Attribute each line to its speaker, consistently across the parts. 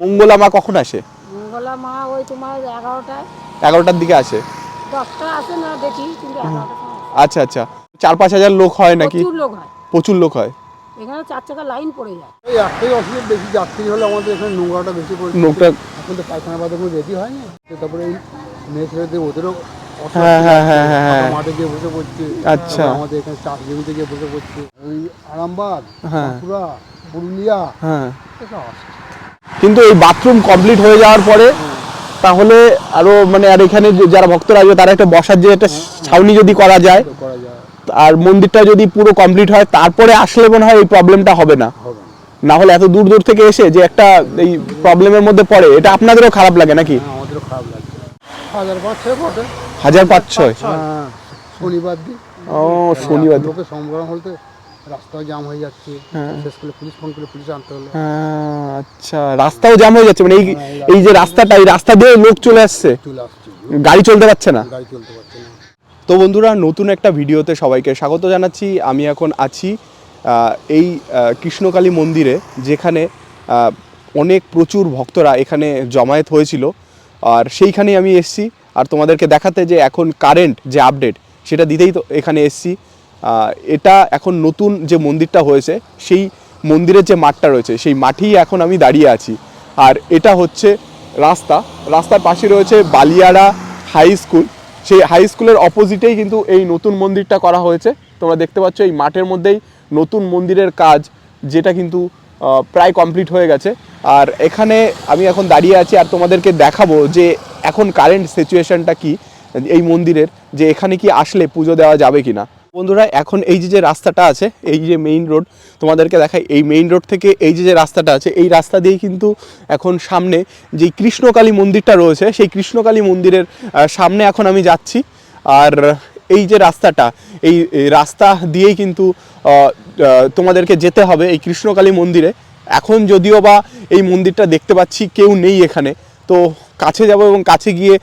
Speaker 1: মঙ্গলা মা কখন আসে?
Speaker 2: মঙ্গলা মা ওই তোমার এগারোটায়।
Speaker 1: এগারোটার দিকে আসে।
Speaker 2: দশটা আসে না দেখি কিন্তু।
Speaker 1: আচ্ছা আচ্ছা। চার পাঁচ হাজার লোক হয় নাকি?
Speaker 2: প্রচুর লোক হয়।
Speaker 1: প্রচুর লোক হয়।
Speaker 2: এখানে চার চাকা লাইন পড়ে যায়।
Speaker 3: এই একটাই অসুবিধা বেশি যাত্রী হলে আমাদের এখানে নোংরাটা বেশি পড়ে
Speaker 1: লোকটা
Speaker 3: এখন তো পায়খানা বাথরুম রেডি হয়নি। তো তারপরে এই মেয়ে ছেলেদের ওদেরও অস্বস্তি
Speaker 1: হ্যাঁ, হ্যাঁ, হ্যাঁ, হ্যাঁ, হ্যাঁ।
Speaker 3: মাঠে গিয়ে বসে পড়ছি।
Speaker 1: আচ্ছা।
Speaker 3: আমাদের এখানে চাষ জমিতে গিয়ে বসে পড়ছে। ওই আরামবাগ
Speaker 1: হ্যাঁ।
Speaker 3: পুরুলিয়া
Speaker 1: হ্যাঁ। কিন্তু এই বাথরুম কমপ্লিট হয়ে যাওয়ার পরে তাহলে আরও মানে আর এখানে যারা ভক্তরা আসবে তারা একটা বসার যে একটা ছাউনি যদি করা যায় আর মন্দিরটা যদি পুরো কমপ্লিট হয় তারপরে আসলে মনে হয় এই প্রবলেমটা হবে না।
Speaker 3: না।
Speaker 1: হলে এত দূর দূর থেকে এসে যে একটা এই প্রবলেমের মধ্যে পড়ে এটা আপনাদেরও খারাপ লাগে নাকি?
Speaker 3: হ্যাঁ আমাদেরও খারাপ লাগছে। হাজার পাঁচ ছয় বটে।
Speaker 1: হাজার পাঁচ ছয়
Speaker 3: হ্যাঁ শনিবার দিন।
Speaker 1: ও শনিবার দিন।
Speaker 3: লোকে হলতে রাস্তাও জাম হয়ে যাচ্ছে। শেষ করে পুলিশ ফোন করে পুলিশ আনতে হলো।
Speaker 1: হ্যাঁ, আচ্ছা রাস্তাও জ্যাম হয়ে যাচ্ছে। মানে এই এই যে রাস্তাটা এই রাস্তা দিয়ে লোক চলে আসছে?
Speaker 3: চলে আসছে।
Speaker 1: গাড়ি চলতে পারছে না?
Speaker 3: গাড়ি চলতে পারছে না।
Speaker 1: তো বন্ধুরা নতুন একটা ভিডিওতে সবাইকে স্বাগত জানাচ্ছি। আমি এখন আছি এই কৃষ্ণকালী মন্দিরে যেখানে অনেক প্রচুর ভক্তরা এখানে জমায়েত হয়েছিল। আর সেইখানেই আমি এসছি। আর তোমাদেরকে দেখাতে যে এখন কারেন্ট যে আপডেট সেটা দিতেই তো এখানে এসছি। এটা এখন নতুন যে মন্দিরটা হয়েছে, সেই মন্দিরের যে মাঠটা রয়েছে, সেই মাঠেই এখন আমি দাঁড়িয়ে আছি। আর এটা হচ্ছে রাস্তা। রাস্তার পাশে রয়েছে বালিয়াড়া হাই স্কুল সেই হাই স্কুলের অপোজিটেই কিন্তু এই নতুন মন্দিরটা করা হয়েছে। তোমরা দেখতে পাচ্ছ এই মাঠের মধ্যেই নতুন মন্দিরের কাজ, যেটা কিন্তু প্রায় কমপ্লিট হয়ে গেছে। আর এখানে আমি এখন দাঁড়িয়ে আছি আর তোমাদেরকে দেখাবো যে এখন কারেন্ট সিচুয়েশনটা কি এই মন্দিরের, যে এখানে কি আসলে পুজো দেওয়া যাবে কি না বন্ধুরা, এখন এই যে যে রাস্তাটা আছে, এই যে মেইন রোড তোমাদেরকে দেখাই, এই মেইন রোড থেকে এই যে যে রাস্তাটা আছে, এই রাস্তা দিয়েই কিন্তু এখন সামনে যে কৃষ্ণকালী মন্দিরটা রয়েছে, সেই কৃষ্ণকালী মন্দিরের সামনে এখন আমি যাচ্ছি। আর এই যে রাস্তাটা, এই রাস্তা দিয়েই কিন্তু তোমাদেরকে যেতে হবে এই কৃষ্ণকালী মন্দিরে। এখন যদিও বা এই মন্দিরটা দেখতে পাচ্ছি কেউ নেই এখানে, তো কাছে যাব এবং কাছে গিয়ে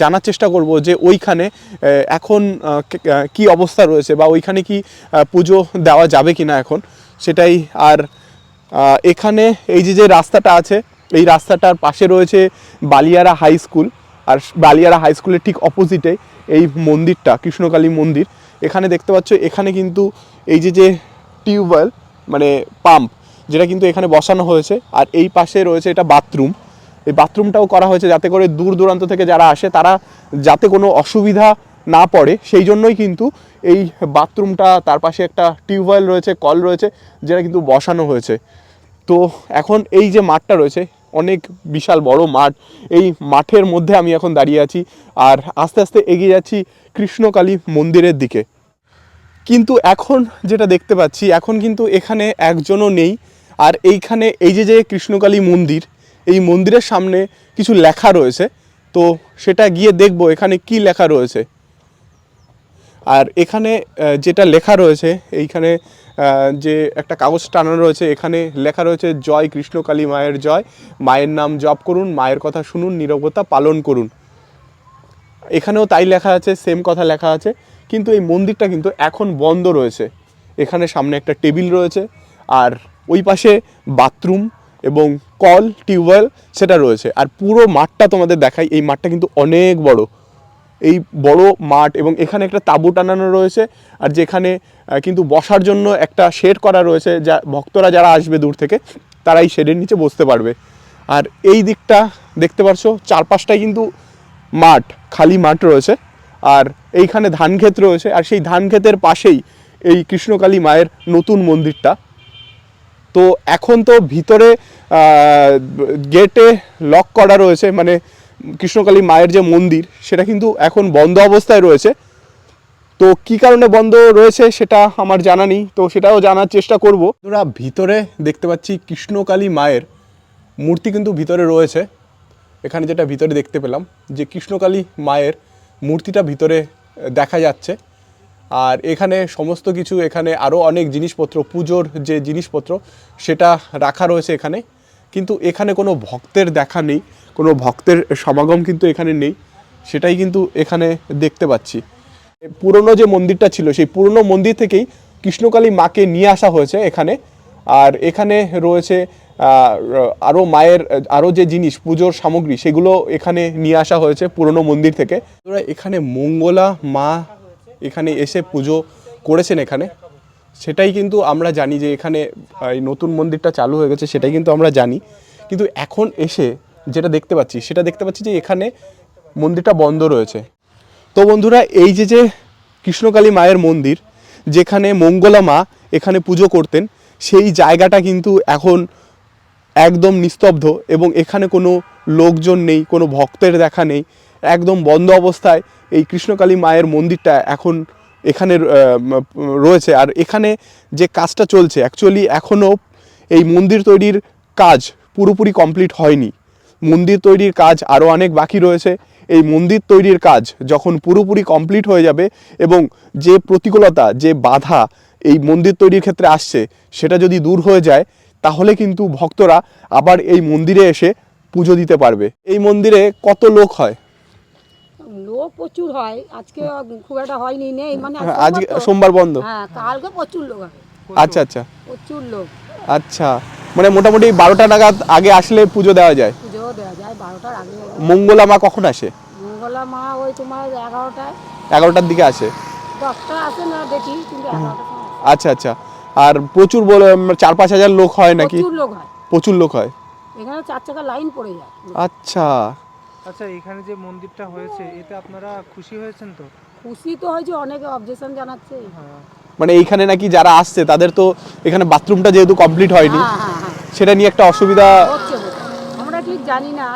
Speaker 1: জানার চেষ্টা করব যে ওইখানে এখন কি অবস্থা রয়েছে বা ওইখানে কি পুজো দেওয়া যাবে কি না এখন, সেটাই আর এখানে এই যে যে রাস্তাটা আছে, এই রাস্তাটার পাশে রয়েছে বালিয়ারা হাই স্কুল, আর বালিয়ারা হাই স্কুলের ঠিক অপোজিটে এই মন্দিরটা, কৃষ্ণকালী মন্দির, এখানে দেখতে পাচ্ছ, এখানে কিন্তু এই যে যে টিউবওয়েল মানে পাম্প, যেটা কিন্তু এখানে বসানো হয়েছে, আর এই পাশে রয়েছে এটা বাথরুম এই বাথরুমটাও করা হয়েছে যাতে করে দূর দূরান্ত থেকে যারা আসে, তারা যাতে কোনো অসুবিধা না পড়ে। সেই জন্যই কিন্তু এই বাথরুমটা, তার পাশে একটা টিউবওয়েল রয়েছে, কল রয়েছে, যেটা কিন্তু বসানো হয়েছে। তো এখন এই যে মাঠটা রয়েছে, অনেক বিশাল বড় মাঠ, এই মাঠের মধ্যে আমি এখন দাঁড়িয়ে আছি আর আস্তে আস্তে এগিয়ে যাচ্ছি কৃষ্ণকালী মন্দিরের দিকে। কিন্তু এখন যেটা দেখতে পাচ্ছি, এখন কিন্তু এখানে একজনও নেই। আর এইখানে এই যে যে কৃষ্ণকালী মন্দির এই মন্দিরের সামনে কিছু লেখা রয়েছে। তো সেটা গিয়ে দেখব এখানে কি লেখা রয়েছে। আর এখানে যেটা লেখা রয়েছে, এইখানে যে একটা কাগজ টানানো রয়েছে, এখানে লেখা রয়েছে, জয় কৃষ্ণকালী মায়ের জয়। মায়ের নাম জপ করুন, মায়ের কথা শুনুন, নীরবতা পালন করুন। এখানেও তাই লেখা আছে সেম কথা লেখা আছে, কিন্তু এই মন্দিরটা কিন্তু এখন বন্ধ রয়েছে। এখানে সামনে একটা টেবিল রয়েছে, আর ওই পাশে বাথরুম এবং কল, টিউবওয়েল সেটা রয়েছে। আর পুরো মাঠটা তোমাদের দেখাই, এই মাঠটা কিন্তু অনেক বড়। এই বড় মাঠ এবং এখানে একটা তাঁবু টানানো রয়েছে আর যেখানে কিন্তু বসার জন্য একটা শেড করা রয়েছে যা ভক্তরা যারা আসবে দূর থেকে তারা এই শেডের নিচে বসতে পারবে। আর এই দিকটা দেখতে পারছ, চারপাশটাই কিন্তু মাঠ, খালি মাঠ রয়েছে। আর এইখানে ধান ক্ষেত রয়েছে আর সেই ধান ক্ষেতের পাশেই এই কৃষ্ণকালী মায়ের নতুন মন্দিরটা। তো এখন তো ভিতরে গেটে লক করা রয়েছে মানে কৃষ্ণকালী মায়ের যে মন্দির, সেটা কিন্তু এখন বন্ধ অবস্থায় রয়েছে। তো কি কারণে বন্ধ রয়েছে সেটা আমার জানা নেই, তো সেটাও জানার চেষ্টা করব। তোরা ভিতরে দেখতে পাচ্ছি কৃষ্ণকালী মায়ের মূর্তি কিন্তু ভিতরে রয়েছে। এখানে যেটা ভিতরে দেখতে পেলাম, যে কৃষ্ণকালী মায়ের মূর্তিটা ভিতরে দেখা যাচ্ছে। আর এখানে সমস্ত কিছু, এখানে আরও অনেক জিনিসপত্র, পুজোর যে জিনিসপত্র, সেটা রাখা রয়েছে এখানে। কিন্তু এখানে কোনো ভক্তের দেখা নেই, কোনো ভক্তের সমাগম কিন্তু এখানে নেই, সেটাই কিন্তু এখানে দেখতে পাচ্ছি। পুরনো যে মন্দিরটা ছিল, সেই পুরনো মন্দির থেকেই কৃষ্ণকালী মাকে নিয়ে আসা হয়েছে এখানে। আর এখানে রয়েছে আরও মায়ের আরও যে জিনিস, পুজোর সামগ্রী, সেগুলো এখানে নিয়ে আসা হয়েছে পুরনো মন্দির থেকে। এখানে মঙ্গলা মা এখানে এসে পুজো করেছেন এখানে, সেটাই কিন্তু আমরা জানি যে এখানে এই নতুন মন্দিরটা চালু হয়ে গেছে সেটাই কিন্তু আমরা জানি। কিন্তু এখন এসে যেটা দেখতে পাচ্ছি, সেটা দেখতে পাচ্ছি যে এখানে মন্দিরটা বন্ধ রয়েছে। তো বন্ধুরা, এই যে যে কৃষ্ণকালী মায়ের মন্দির, যেখানে মঙ্গলা মা এখানে পুজো করতেন, সেই জায়গাটা কিন্তু এখন একদম নিস্তব্ধ এবং এখানে কোনো লোকজন নেই, কোনো ভক্তের দেখা নেই, একদম বন্ধ অবস্থায় এই কৃষ্ণকালী মায়ের মন্দিরটা এখন এখানে রয়েছে। আর এখানে যে কাজটা চলছে অ্যাকচুয়ালি এখনও এই মন্দির তৈরির কাজ পুরোপুরি কমপ্লিট হয়নি। মন্দির তৈরির কাজ আরও অনেক বাকি রয়েছে। এই মন্দির তৈরির কাজ যখন পুরোপুরি কমপ্লিট হয়ে যাবে এবং যে প্রতিকূলতা, যে বাধা এই মন্দির তৈরির ক্ষেত্রে আসছে, সেটা যদি দূর হয়ে যায়, তাহলে কিন্তু ভক্তরা আবার এই মন্দিরে এসে পুজো দিতে পারবে। এই মন্দিরে কত লোক হয়?
Speaker 2: লোক প্রচুর হয়। আজকে খুব একটা হয়নি নেই। মানে
Speaker 1: হ্যাঁ, আজকে সোমবার বন্ধ।
Speaker 2: হ্যাঁ কালকে প্রচুর লোক
Speaker 1: আচ্ছা আচ্ছা।
Speaker 2: প্রচুর লোক।
Speaker 1: আচ্ছা। মানে মোটামুটি বারোটা নাগাদ আগে আসলে পুজো দেওয়া যায়?
Speaker 2: পুজো দেওয়া যায় বারোটার আগে
Speaker 1: মঙ্গলা মা কখন আসে?
Speaker 2: মঙ্গলা মা ওই তোমার এগারোটায়।
Speaker 1: এগারোটার দিকে আসে।
Speaker 2: দশটা আসে না দেখি কিন্তু।
Speaker 1: আচ্ছা আচ্ছা। আর প্রচুর বলে চার পাঁচ হাজার লোক হয় নাকি?
Speaker 2: প্রচুর লোক হয়।
Speaker 1: প্রচুর লোক হয়।
Speaker 2: এখানে চার চাকা লাইন পড়ে যায়।
Speaker 1: আচ্ছা।
Speaker 4: আচ্ছা এখানে যে মন্দিরটা হয়েছে এতে আপনারা খুশি হয়েছেন তো?
Speaker 2: খুশি তো হয়েছে অনেকে অবজেকশন জানাচ্ছে।
Speaker 4: হ্যাঁ।
Speaker 1: মানে এইখানে নাকি যারা আসছে তাদের তো এখানে বাথরুমটা যেহেতু কমপ্লিট হয়নি
Speaker 2: হ্যাঁ হ্যাঁ
Speaker 1: সেটা নিয়ে একটা অসুবিধা।
Speaker 2: আমরা ঠিক জানি না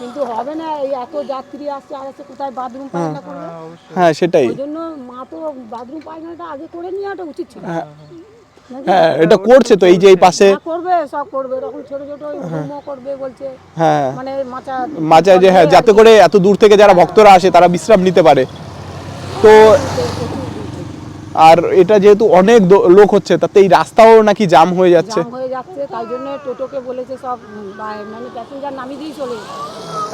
Speaker 2: কিন্তু হবে না এই এত যাত্রী আসছে আর আসছে কোথায় বাথরুম পায়খানা করবে?
Speaker 4: হ্যাঁ,
Speaker 1: হ্যাঁ সেটাই।
Speaker 2: ওই জন্য মা তো বাথরুম পায়খানাটা আগে করে নেওয়াটা উচিত ছিল?
Speaker 1: হ্যাঁ এটা করছে তো এই যে এই পাশে
Speaker 2: হ্যাঁ, করবে সব করবে এরকম ছোট ছোট করবে বলছে।
Speaker 1: হ্যাঁ।
Speaker 2: মানে মাচা
Speaker 1: মাঝে যে হ্যাঁ যাতে করে এত দূর থেকে যারা ভক্তরা আসে তারা বিশ্রাম নিতে পারে। তো আর এটা যেহেতু অনেক লোক হচ্ছে তাতে এই রাস্তাও নাকি জাম হয়ে যাচ্ছে।
Speaker 2: হয়ে যাচ্ছে তাই জন্য টোটোকে বলেছে সব মানে প্যাসেঞ্জার নামিয়ে দিয়ে চলে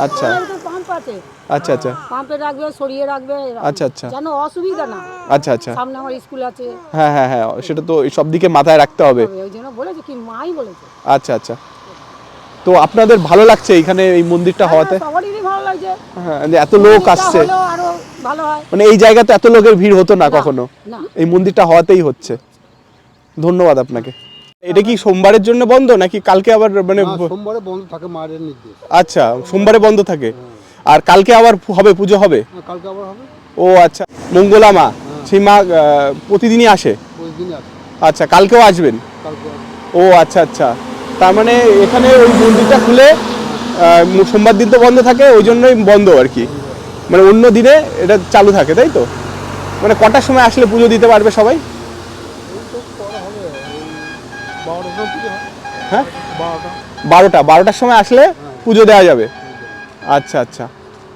Speaker 1: আচ্ছা।
Speaker 2: পাম্প আছে।
Speaker 1: আচ্ছা আচ্ছা।
Speaker 2: পাম্পে রাখবে সরিয়ে রাখবে
Speaker 1: আচ্ছা, আচ্ছা।
Speaker 2: যেন অসুবিধা না
Speaker 1: আচ্ছা আচ্ছা।
Speaker 2: সামনে আমার স্কুল আছে।
Speaker 1: হ্যাঁ হ্যাঁ হ্যাঁ সেটা তো সব দিকে মাথায় রাখতে হবে।
Speaker 2: ওই জন্য বলেছে কি মাই বলেছে।
Speaker 1: আচ্ছা আচ্ছা। তো আপনাদের ভালো লাগছে এখানে এই মন্দিরটা হওয়াতে?
Speaker 2: সবারই ভালো লাগছে।
Speaker 1: হ্যাঁ এত লোক আসছে।
Speaker 2: আরও ভালো হয়।
Speaker 1: মানে এই জায়গাতে এত লোকের ভিড় হতো না কখনো? এই মন্দিরটা হওয়াতেই হচ্ছে। ধন্যবাদ আপনাকে। এটা কি সোমবারের জন্য বন্ধ নাকি কালকে আবার মানে
Speaker 3: সোমবারে বন্ধ থাকে মায়ের নির্দেশ।
Speaker 1: আচ্ছা সোমবারে বন্ধ থাকে। আর কালকে আবার হবে পুজো হবে?
Speaker 3: কালকে আবার হবে।
Speaker 1: ও আচ্ছা মঙ্গলা মা সেই মা প্রতিদিনই আসে? আচ্ছা কালকেও আসবেন? ও আচ্ছা আচ্ছা। তার মানে এখানে ওই মন্দিরটা খুলে সোমবার দিন তো বন্ধ থাকে ওই জন্যই বন্ধ আর কি। মানে অন্য দিনে এটা চালু থাকে তাই তো? মানে কটার সময় আসলে পুজো দিতে পারবে সবাই?
Speaker 3: হয়?
Speaker 1: হ্যাঁ
Speaker 3: বারোটা।
Speaker 1: বারোটা বারোটার সময় আসলে পুজো দেওয়া যাবে। আচ্ছা আচ্ছা।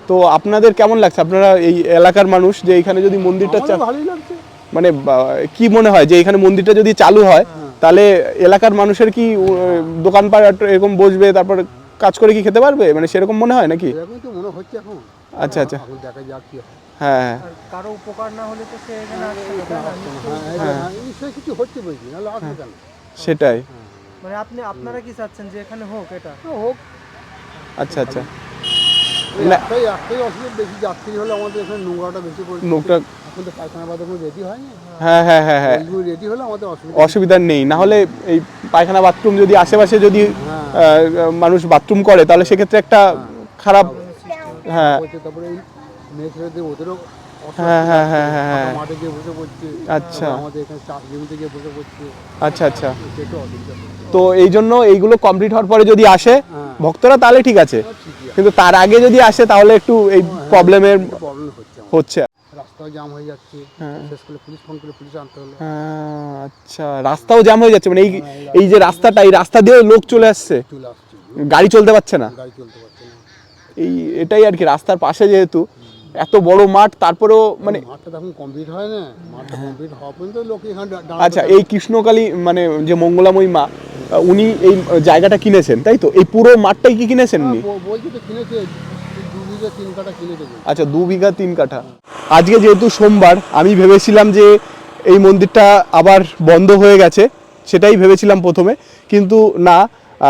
Speaker 1: তো আপনাদের কেমন লাগছে? আপনারা এই এলাকার মানুষ যে এখানে যদি মন্দিরটা মানে কি মনে হয় যে এখানে মন্দিরটা যদি চালু হয় তাহলে এলাকার মানুষের কি দোকানপাট এরকম বসবে তারপর কাজ করে কি খেতে পারবে? মানে সেরকম মনে হয় নাকি?
Speaker 3: মনে হচ্ছে এখন।
Speaker 1: আচ্ছা আচ্ছা।
Speaker 3: দেখা যাক কি হয়।
Speaker 1: হ্যাঁ
Speaker 4: কারও উপকার না হলে তো সে এখানে?
Speaker 3: হ্যাঁ হ্যাঁ, নিশ্চয়ই কিছু হচ্ছে বলছি নাহলে আসবে কেন
Speaker 1: সেটাই।
Speaker 4: মানে আপনি আপনারা কি চাচ্ছেন যে এখানে হোক এটা?
Speaker 3: তো হোক।
Speaker 1: আচ্ছা আচ্ছা।
Speaker 3: একটাই একটাই অসুবিধা বেশি যাত্রী হলে আমাদের এখানে নোংরাটা বেশি
Speaker 1: নোংরা
Speaker 3: এখন তো পায়খানা বাথরুম রেডি হয়নি।
Speaker 1: হ্যাঁ হ্যাঁ হ্যাঁ হ্যাঁ।
Speaker 3: রেডি হলে আমাদের অসুবিধা
Speaker 1: অসুবিধা নেই। না হলে এই পায়খানা বাথরুম যদি আশেপাশে যদি। মানুষ বাথরুম করে তাহলে সেক্ষেত্রে একটা খারাপ হ্যাঁ।
Speaker 3: তারপরে এই মেয়ে ওদেরও
Speaker 1: হ্যাঁ, হ্যাঁ, হ্যাঁ, হ্যাঁ, হ্যাঁ।
Speaker 3: মাঠে গিয়ে বসে পড়ছে।
Speaker 1: আচ্ছা।
Speaker 3: আমাদের এখানে চাষ জমিতে গিয়ে বসে পড়ছে।
Speaker 1: আচ্ছা আচ্ছা।
Speaker 3: হচ্ছে।
Speaker 1: তো এই জন্য এইগুলো কমপ্লিট হওয়ার পরে যদি আসে
Speaker 3: হ্যাঁ।
Speaker 1: ভক্তরা তাহলে ঠিক আছে। কিন্তু তার আগে যদি আসে তাহলে একটু এই প্রবলেমের
Speaker 3: হচ্ছে আমাদের। রাস্তাও জাম হয়ে যাচ্ছে। শেষ করে পুলিশ ফোন করে পুলিশ আনতে হলো।
Speaker 1: হ্যাঁ, আচ্ছা। রাস্তাও জ্যাম হয়ে যাচ্ছে। মানে এই এই যে রাস্তাটা এই রাস্তা দিয়ে লোক চলে আসছে। গাড়ি চলতে পারছে না।
Speaker 3: গাড়ি চলতে পারছে না।
Speaker 1: এই এটাই আর কি রাস্তার পাশে যেহেতু এত বড় মাঠ তারপরেও মানে
Speaker 3: মাঠটা তো কমপ্লিট হয় না। কমপ্লিট হওয়া পর্যন্ত লোক এখানে দা- দাঁড়াতে
Speaker 1: আচ্ছা এই কৃষ্ণকালী মানে যে মঙ্গলাময়ী মা উনি এই জায়গাটা কিনেছেন তাই তো? এই পুরো মাঠটাই কি কিনেছেন উনি?
Speaker 3: হ্যাঁ, কিনেছে।
Speaker 1: আচ্ছা দু বিঘা তিন কাঠা। আজকে যেহেতু সোমবার আমি ভেবেছিলাম যে এই মন্দিরটা আবার বন্ধ হয়ে গেছে সেটাই ভেবেছিলাম প্রথমে। কিন্তু না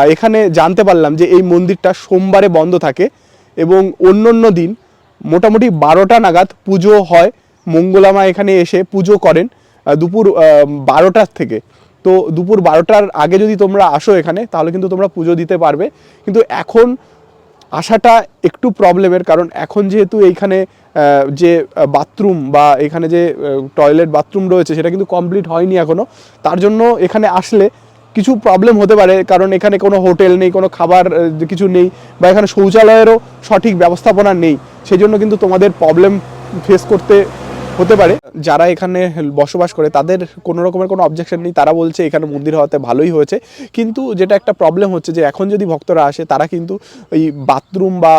Speaker 1: এখানে জানতে পারলাম যে এই মন্দিরটা সোমবারে বন্ধ থাকে। এবং অন্য অন্য দিন মোটামুটি বারোটা নাগাদ পুজো হয়। মঙ্গলামা এখানে এসে পুজো করেন দুপুর বারোটার থেকে। তো দুপুর বারোটার আগে যদি তোমরা আসো এখানে, তাহলে কিন্তু তোমরা পুজো দিতে পারবে। কিন্তু এখন আসাটা একটু প্রবলেমের কারণ এখন যেহেতু এইখানে যে বাথরুম বা এখানে যে টয়লেট বাথরুম রয়েছে, সেটা কিন্তু কমপ্লিট হয়নি এখনও তার জন্য এখানে আসলে কিছু প্রবলেম হতে পারে, কারণ এখানে কোনো হোটেল নেই, কোনো খাবার কিছু নেই, বা এখানে শৌচালয়েরও সঠিক ব্যবস্থাপনা নেই। সেই জন্য কিন্তু তোমাদের প্রবলেম ফেস করতে হতে পারে। যারা এখানে বসবাস করে, তাদের কোনো রকমের কোনো অবজেকশন নেই। তারা বলছে, এখানে মন্দির হওয়াতে ভালোই হয়েছে। কিন্তু যেটা একটা প্রবলেম হচ্ছে যে, এখন যদি ভক্তরা আসে, তারা কিন্তু ওই বাথরুম বা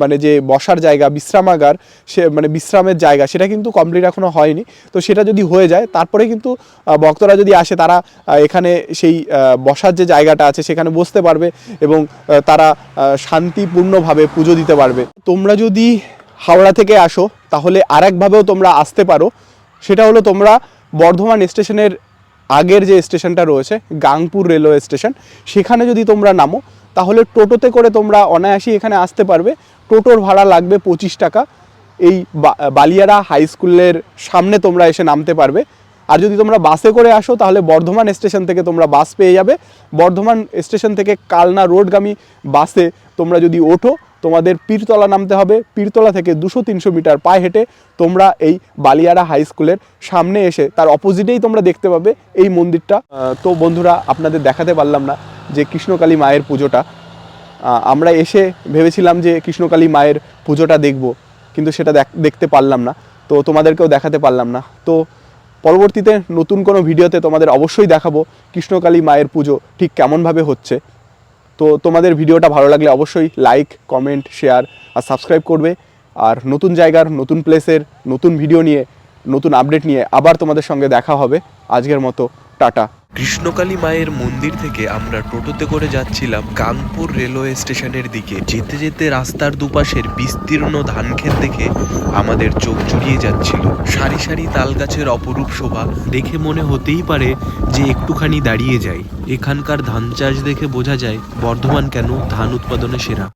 Speaker 1: মানে যে বসার জায়গা, বিশ্রামাগার, সে মানে বিশ্রামের জায়গা, সেটা কিন্তু কমপ্লিট এখনও হয়নি। তো সেটা যদি হয়ে যায়, তারপরে কিন্তু ভক্তরা যদি আসে, তারা এখানে সেই বসার যে জায়গাটা আছে, সেখানে বসতে পারবে এবং তারা শান্তিপূর্ণভাবে পুজো দিতে পারবে। তোমরা যদি হাওড়া থেকে আসো তাহলে আরেকভাবেও তোমরা আসতে পারো। সেটা হলো তোমরা বর্ধমান স্টেশনের আগের যে স্টেশনটা রয়েছে, গাংপুর রেলওয়ে স্টেশন, সেখানে যদি তোমরা নামো, তাহলে টোটোতে করে তোমরা অনায়াসই এখানে আসতে পারবে। টোটোর ভাড়া লাগবে পঁচিশ টাকা। এই বালিয়ারা হাই স্কুলের সামনে তোমরা এসে নামতে পারবে। আর যদি তোমরা বাসে করে আসো, তাহলে বর্ধমান স্টেশন থেকে তোমরা বাস পেয়ে যাবে। বর্ধমান স্টেশন থেকে কালনা রোডগামী বাসে তোমরা যদি ওঠো তোমাদের পীরতলা নামতে হবে। পীরতলা থেকে দুশো তিনশো মিটার পায়ে হেঁটে তোমরা এই বালিয়ারা হাই স্কুলের সামনে এসে তার অপোজিটেই তোমরা দেখতে পাবে এই মন্দিরটা। তো বন্ধুরা, আপনাদের দেখাতে পারলাম না যে কৃষ্ণকালী মায়ের পুজোটা। আমরা এসে ভেবেছিলাম যে কৃষ্ণকালী মায়ের পুজোটা দেখব, কিন্তু সেটা দেখ- দেখতে পারলাম না। তো তোমাদেরকেও দেখাতে পারলাম না। তো পরবর্তীতে নতুন কোনো ভিডিওতে তোমাদের অবশ্যই দেখাবো কৃষ্ণকালী মায়ের পুজো ঠিক কেমনভাবে হচ্ছে। তো তোমাদের ভিডিওটা ভালো লাগলে অবশ্যই লাইক কমেন্ট শেয়ার আর সাবস্ক্রাইব করবে। আর নতুন জায়গার, নতুন প্লেসের নতুন ভিডিও নিয়ে, নতুন আপডেট নিয়ে আবার তোমাদের সঙ্গে দেখা হবে। আজকের মতো, টাটা।
Speaker 5: কৃষ্ণকালী মায়ের মন্দির থেকে আমরা টোটোতে করে যাচ্ছিলাম কানপুর রেলওয়ে স্টেশনের দিকে। যেতে যেতে রাস্তার দুপাশের বিস্তীর্ণ ধানক্ষেত দেখে আমাদের চোখ জুড়িয়ে যাচ্ছিল। সারি সারি তাল গাছের অপরূপ শোভা দেখে মনে হতেই পারে যে একটুখানি দাঁড়িয়ে যায় এখানকার ধান চাষ দেখে বোঝা যায় বর্ধমান কেন ধান উৎপাদনে সেরা।